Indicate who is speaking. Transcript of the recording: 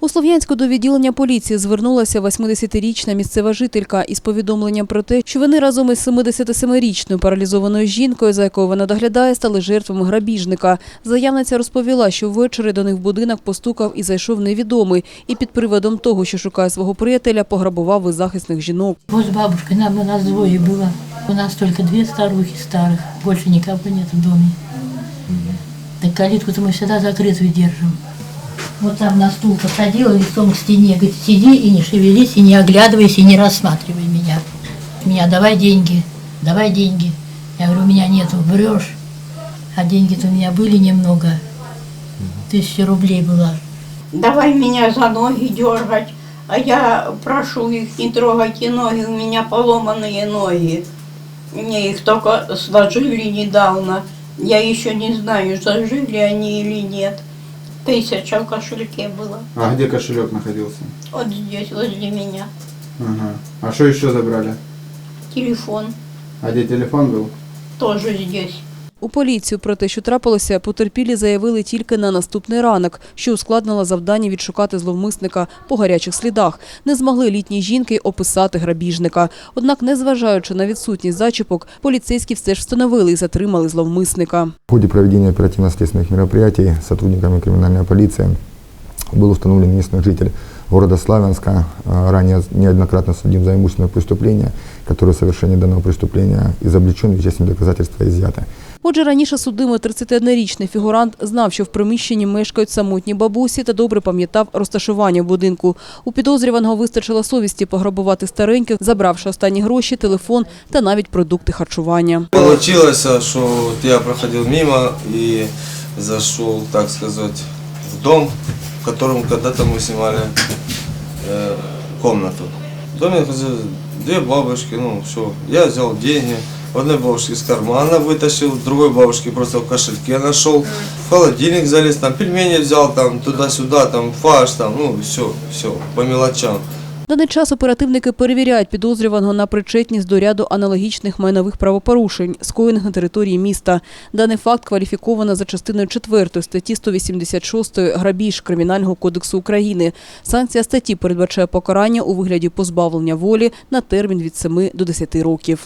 Speaker 1: У Слов'янську до відділення поліції звернулася 80-річна місцева жителька із повідомленням про те, що вони разом із 77-річною паралізованою жінкою, за якою вона доглядає, стали жертвами грабіжника. Заявниця розповіла, що ввечері до них в будинок постукав і зайшов невідомий, і під приводом того, що шукає свого приятеля, пограбував беззахисних жінок.
Speaker 2: Вот с бабушкой, нам у нас двое было. У нас только две старухи старых, больше никого нет в доме. Так калитку-то мы всегда закрытую держим. Вот там на стул посадила лицом к стене, говорит, сиди и не шевелись, и не оглядывайся, и не рассматривай меня. Меня давай деньги, давай деньги. Я говорю, у меня нету, врешь. А деньги-то у меня были немного. Тысяча рублей была.
Speaker 3: Давай меня за ноги дергать, а я прошу их не трогать и ноги, у меня поломанные ноги. Мне их только сложили недавно. Я еще не знаю, зажили они или нет. Тысяча в кошельке было.
Speaker 4: А где кошелек находился?
Speaker 3: Вот здесь, возле меня.
Speaker 4: Ага. А что еще забрали?
Speaker 3: Телефон
Speaker 4: А где телефон был?
Speaker 3: тоже здесь.
Speaker 1: У поліцію про те, що трапилося, потерпілі заявили тільки на наступний ранок, що ускладнило завдання відшукати зловмисника по гарячих слідах. Не змогли літні жінки описати грабіжника. Однак, незважаючи на відсутність зачіпок, поліцейські все ж встановили і затримали зловмисника.
Speaker 5: В ході проведення оперативно-следственных мероприятий сотрудниками кримінальної полиции был установлен местный житель города Славянска, а, ранее неоднократно судим за имущественное преступление, который в совершении данного преступления изобличен, вещественные доказательства изъяты.
Speaker 1: Отже, раніше судимий 31-річний фігурант знав, що в приміщенні мешкають самотні бабусі та добре пам'ятав розташування будинку. У підозрюваного вистачило совісті пограбувати стареньких, забравши останні гроші, телефон та навіть продукти харчування.
Speaker 6: Получилось, что вот я проходил мимо и зашел, так сказать, в дом, в котором когда-то мы снимали э, комнату. В доме находилось две бабушки, ну все. Я взял деньги, у одной бабушки из кармана вытащил, другой бабушки просто в кошельке нашел. В холодильник залез, там пельмени взял, там туда-сюда, там фарш, там, ну все, все, по мелочам.
Speaker 1: Даний час оперативники перевіряють підозрюваного на причетність до ряду аналогічних майнових правопорушень, скоєних на території міста. Даний факт кваліфіковано за частиною 4 статті 186 грабіж Кримінального кодексу України. Санкція статті передбачає покарання у вигляді позбавлення волі на термін від 7 до 10 років.